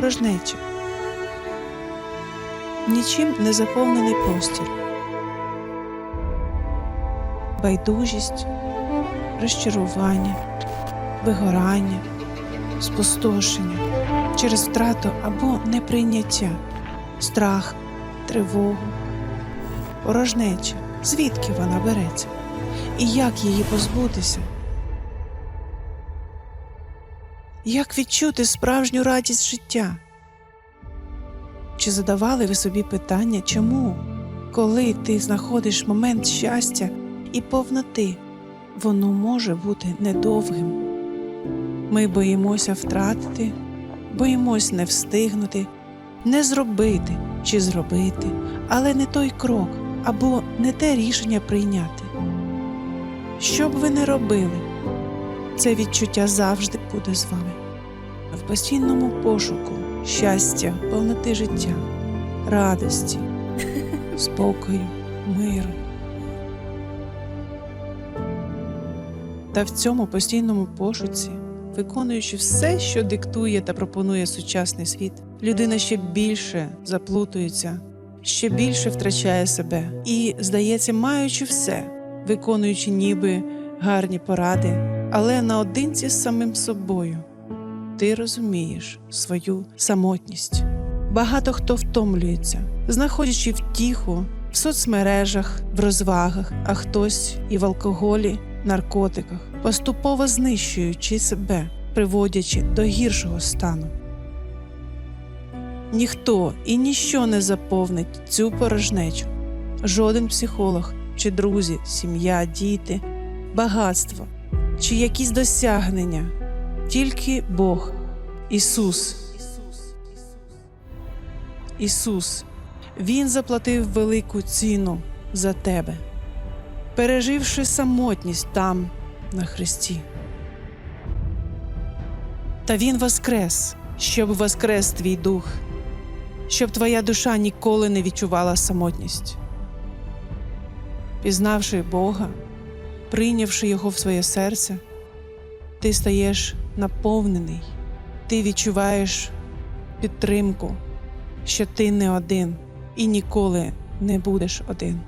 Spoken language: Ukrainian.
порожнеча, нічим не заповнений простір, байдужість, розчарування, вигорання, спустошення через втрату або неприйняття, страх, тривогу, порожнеча. Звідки вона береться? І як її позбутися? Як відчути справжню радість життя? Чи задавали ви собі питання, чому, коли ти знаходиш момент щастя і повноти, воно може бути недовгим? Ми боїмося втратити, боїмось не встигнути, не зробити чи зробити, але не той крок або не те рішення прийняти. Що б ви не робили, це відчуття завжди буде з вами. В постійному пошуку щастя, повноти життя, радості, спокою, миру. Та в цьому постійному пошуці, виконуючи все, що диктує та пропонує сучасний світ, людина ще більше заплутується, ще більше втрачає себе і, здається, маючи все, виконуючи ніби гарні поради, але наодинці з самим собою, ти розумієш свою самотність. Багато хто втомлюється, знаходячи втіху в соцмережах, в розвагах, а хтось і в алкоголі, наркотиках, поступово знищуючи себе, приводячи до гіршого стану. Ніхто і ніщо не заповнить цю порожнечу. Жоден психолог чи друзі, сім'я, діти, багатство чи якісь досягнення, тільки Бог, Ісус. Ісус, Він заплатив велику ціну за тебе, переживши самотність там, на Христі. Та Він воскрес, щоб воскрес твій дух, щоб твоя душа ніколи не відчувала самотність. Пізнавши Бога, прийнявши Його в своє серце, ти стаєш наповнений, ти відчуваєш підтримку, що ти не один і ніколи не будеш один.